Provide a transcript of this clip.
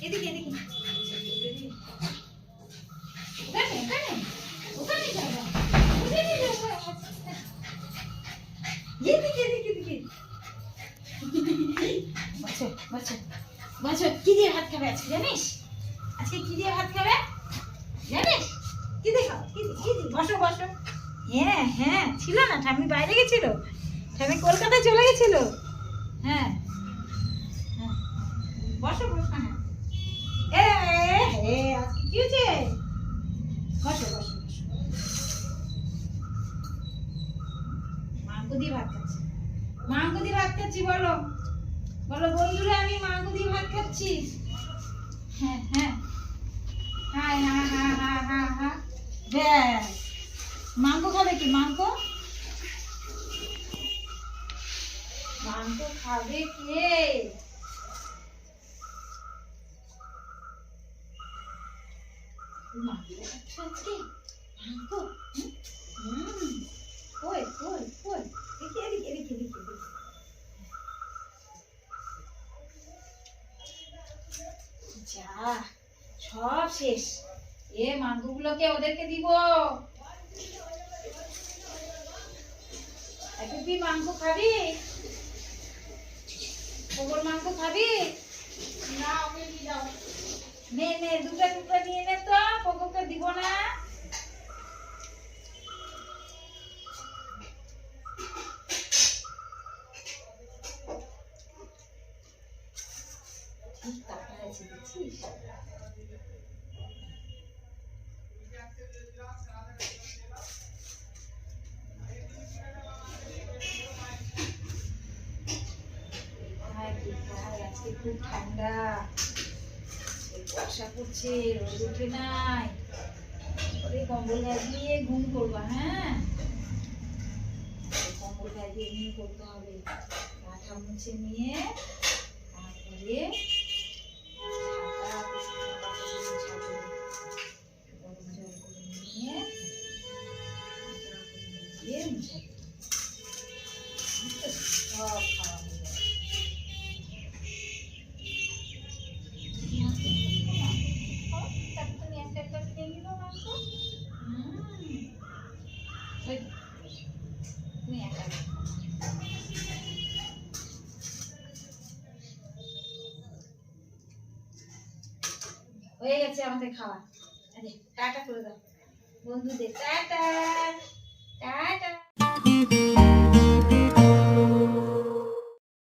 এদিকে এদিকে। ওখানে এদিকে দিয়ে ভাত খাবে জানিস? আজকে দিয়ে ভাত খাবে? জানিস? কি বসো হ্যাঁ হ্যাঁ। ছিল না ঠামি বাইরে গেছিল। ঠামি কলকাতায় চলে গেছিল। হ্যাঁ। হ্যাঁ। হ্যাঁ হ্যাঁ। মাংস খাবে কি? মাংস? মাংস খাবে কে মাংস খাচ্ছ আজকে মাংস হুম? হুম কই কই কই এদিকে এদিকে এদিকে এদিকে এদিকে যা সব শেষ এ মাংসগুলোকে ওদেরকে দিব তুই মাংস খাবি ওপর মাংস খাবি না ওকে নিয়ে যাও নে নে দুটো টুকরো নিয়ে নে তো পকোকে দিব না। খুব ঠান্ডা। বর্ষা পড়ছে রোদ উঠে নাই। ওই কম্বল গায়ে দিয়ে ঘুম করবা হ্যাঁ? কম্বল গায়ে দিয়ে ঘুম করতে হবে। মাথা মুছে নিয়ে তারপরে হয়ে গেছে আমাদের খাওয়া আরে টাটা করে দাও। বন্ধুদের টাটা!